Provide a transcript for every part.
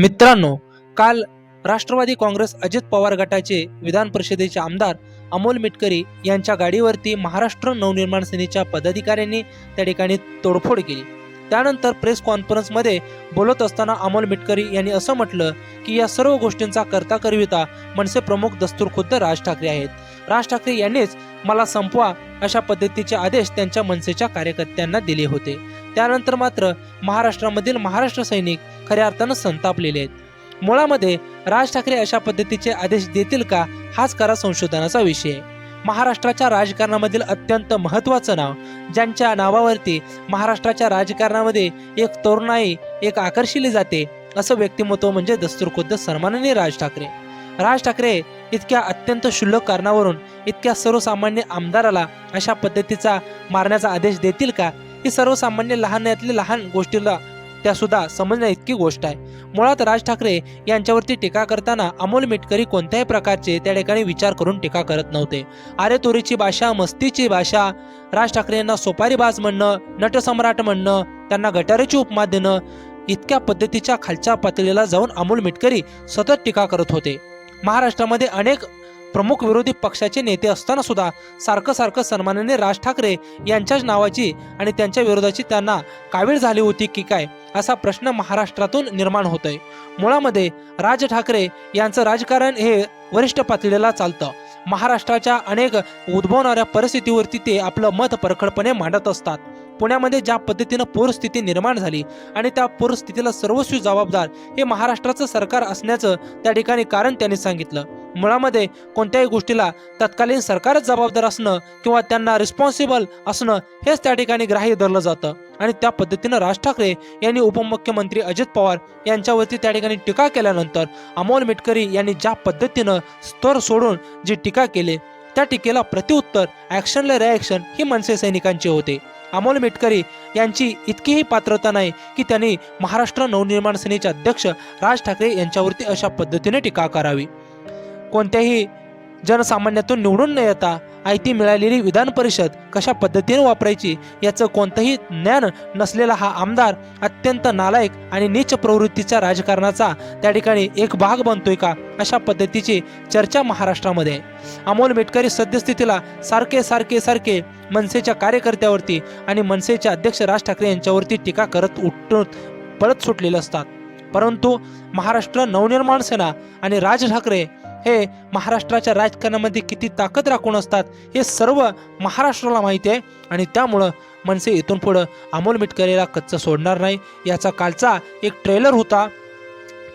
मित्रांनो काल राष्ट्रवादी काँग्रेस अजित पवार गटाचे विधान परिषदेचे आमदार अमोल मिटकरी यांच्या गाडीवरती महाराष्ट्र नवनिर्माण सेनेच्या पदाधिकाऱ्यांनी त्या ठिकाणी तोडफोड केली. त्यानंतर प्रेस कॉन्फरन्समध्ये बोलत असताना अमोल मिटकरी यांनी असं म्हटलं की या सर्व गोष्टींचा करता करविता मनसे प्रमुख दस्तूरखुद्द राज ठाकरे आहेत. राज ठाकरे यांनीच मला संपवा अशा पद्धतीचे आदेश त्यांच्या मनसेच्या कार्यकर्त्यांना दिले होते. त्यानंतर मात्र महाराष्ट्रामधील महाराष्ट्र सैनिक खऱ्या अर्थानं संतापलेले आहेत. मुळामध्ये राज ठाकरे अशा पद्धतीचे आदेश देतील का हाच खरा संशोधनाचा विषय आहे. महाराष्ट्राच्या राजकारणामधील अत्यंत महत्त्वाचं नाव ज्यांच्या नावावरती महाराष्ट्राच्या राजकारणामध्ये एक तरुणाई एक आकर्षिली जाते असं व्यक्तिमत्व म्हणजे दस्तुरखुद्द सन्माननीय राज ठाकरे. राज ठाकरे इतक्या अत्यंत क्षुल्लक कारणावरून इतक्या सर्वसामान्य आमदाराला अशा पद्धतीचा मारण्याचा आदेश देतील का? ही सर्वसामान्य लहानातली लहान गोष्टीला त्यासुद्धा समजण्या इतकी गोष्ट आहे. मुळात राज ठाकरे यांच्यावरती टीका करताना अमोल मिटकरी कोणत्याही प्रकारचे त्या ठिकाणी विचार करून टीका करत नव्हते. आरे तोरीची भाषा मस्तीची भाषा राज ठाकरे यांना सोपारीबाज म्हणणं नटसम्राट म्हणणं त्यांना गटारीची उपमा देणं इतक्या पद्धतीच्या खालच्या पातळीला जाऊन अमोल मिटकरी सतत टीका करत होते. महाराष्ट्रामध्ये अनेक प्रमुख विरोधी पक्षाचे नेते असताना सुद्धा सारखं सारखं सन्मानाने राज ठाकरे यांच्याच नावाची आणि त्यांच्या विरोधाची त्यांना कावीळ झाली होती की काय असा प्रश्न महाराष्ट्रातून निर्माण होतोय. मुळामध्ये राज ठाकरे यांचं राजकारण हे वरिष्ठ पातळीला चालतं. महाराष्ट्राच्या अनेक उद्भवणाऱ्या परिस्थितीवरती ते आपलं मत परखडपणे मांडत असतात. पुण्यामध्ये ज्या पद्धतीनं पूरस्थिती निर्माण झाली आणि त्या पूरस्थितीला सर्वस्वी जबाबदार हे महाराष्ट्राचं सरकार असण्याचं त्या ठिकाणी कारण त्यांनी सांगितलं. मुळामध्ये कोणत्याही गोष्टीला तत्कालीन सरकारच जबाबदार असणं किंवा त्यांना रिस्पॉन्सिबल असणं हेच त्या ठिकाणी ग्राह्य धरलं जातं. आणि त्या पद्धतीनं राज ठाकरे यांनी उपमुख्यमंत्री अजित पवार यांच्यावरती त्या ठिकाणी टीका केल्यानंतर अमोल मिटकरी यांनी ज्या पद्धतीनं स्तर सोडून जी टीका केली त्या टीकेला प्रत्युत्तर ॲक्शनला रिॲक्शन ही मनसे सैनिकांचे होते. अमोल मिटकरी यांची इतकीही पात्रता नाही की त्यांनी महाराष्ट्र नवनिर्माण सेनेचे अध्यक्ष राज ठाकरे यांच्यावरती अशा पद्धतीने टीका करावी. कोणत्याही जनसामान्यातून निवडून न येता आयती मिळालेली विधान परिषद कशा पद्धतीने वापरायची याचं कोणतंही ज्ञान नसलेला हा आमदार अत्यंत नालायक आणि नीच प्रवृत्तीच्या राजकारणाचा त्या ठिकाणी एक भाग बनतोय का अशा पद्धतीची चर्चा महाराष्ट्रामध्ये. आहे अमोल मेटकरी सद्यस्थितीला सारखे सारखे सारखे मनसेच्या कार्यकर्त्यावरती आणि मनसेचे अध्यक्ष राज ठाकरे यांच्यावरती टीका करत उठून पळत सुटलेले असतात. परंतु महाराष्ट्र नवनिर्माण सेना आणि राज ठाकरे हे महाराष्ट्राच्या राजकारणामध्ये किती ताकद राखून असतात हे सर्व महाराष्ट्राला माहिती आहे. आणि त्यामुळं मनसे इथून पुढं अमोल मिटकरेला कच्चं सोडणार नाही. याचा कालचा एक ट्रेलर होता.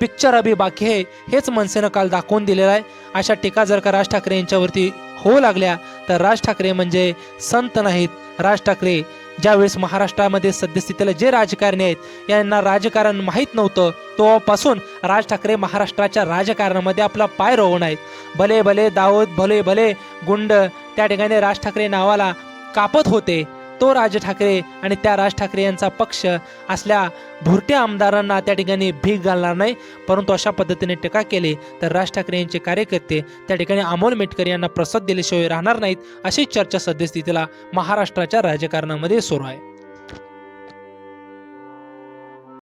पिक्चर अभि बाकी आहे. हेच मनसेनं काल दाखवून दिलेलं आहे. अशा टीका जर का राज ठाकरे यांच्यावरती होऊ लागल्या तर राज ठाकरे म्हणजे संत नाहीत. राज ठाकरे ज्यावेळेस महाराष्ट्रामध्ये सद्यस्थितीला जे राजकारणी आहेत यांना राजकारण माहीत नव्हतं तेव्हापासून राज ठाकरे महाराष्ट्राच्या राजकारणामध्ये आपला पाय रोवून आहेत. भले भले दाऊद भले भले गुंड त्या ठिकाणी राज ठाकरे नावाला कापत होते तो राज ठाकरे आणि त्या राज ठाकरे यांचा पक्ष असल्या भुरट्या आमदारांना त्या ठिकाणी भीक घालणार नाही परंतु अशा पद्धतीने टीका केली तर राज ठाकरे यांचे कार्यकर्ते त्या ठिकाणी अमोल मेटकर यांना प्रसाद दिल्याशिवाय राहणार नाहीत अशी चर्चा सद्यस्थितीला महाराष्ट्राच्या राजकारणामध्ये सुरू आहे.